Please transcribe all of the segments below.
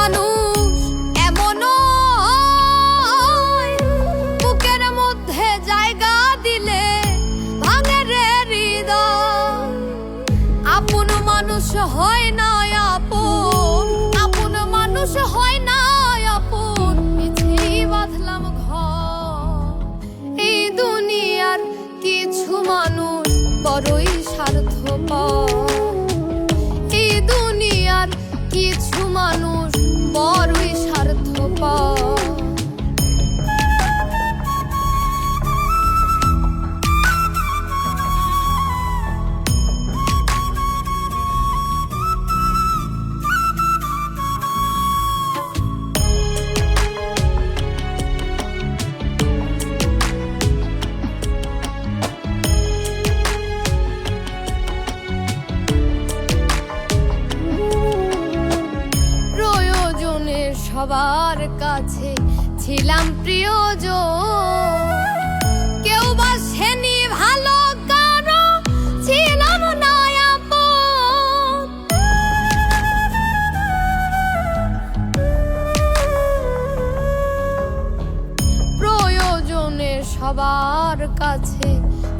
মানুষ এমনও হয়, বুকের মধ্যে জায়গা দিলে ভাঙে রে আপন মানুষ হয় না আপন আপন মানুষ হয় না আপন পিছেই বাঁধলাম ঘর। এই দুনিয়ার কিছু মানুষ বড়ই স্বার্থপর। এই দুনিয়ার কিছু মানুষ সবার কাছে ছিলাম প্রিয়জন। কেউ বা সেনি ভালো কারও ছিলাম প্রয়োজনে সবার কাছে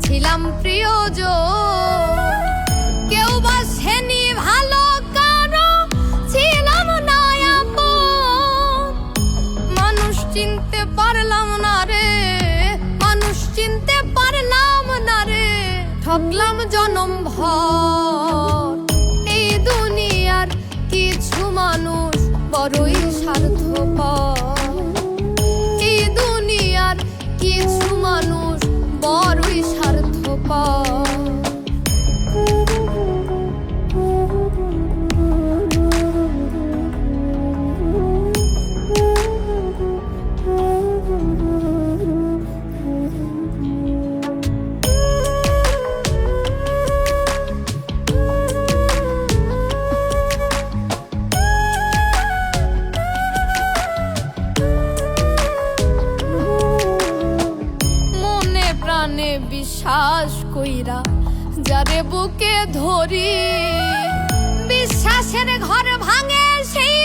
ছিলাম প্রিয়জন। চিনতে পারলাম না রে, মানুষ চিনতে পারলাম না রে। ঠকলাম জনম ভর, এই দুনিয়ার কিছু মানুষ বড়ই স্বার্থপর। এই দুনিয়ার কিছু মানুষ বড়ই স্বার্থপর। বিশ্বাস কইরা যারে বুকে ধরি, বিশ্বাসের ঘর ভাঙে সেই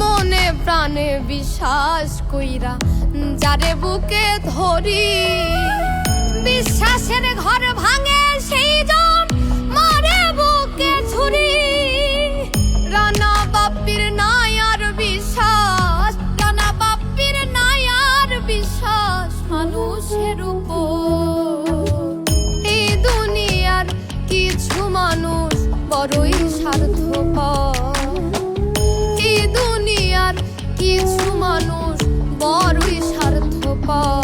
মনে প্রাণে বিশ্বাস কইরা যারে বুকে ধরি, বিশ্বাসের ঘর ভাঙে সেই জন বড়ই স্বার্থপর এই দুনিয়ার কিছু মানুষ বড়ই স্বার্থপর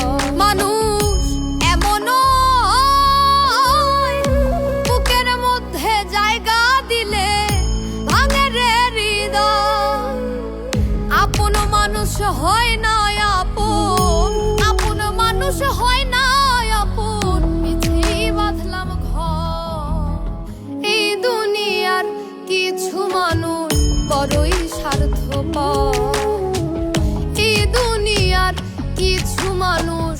maluco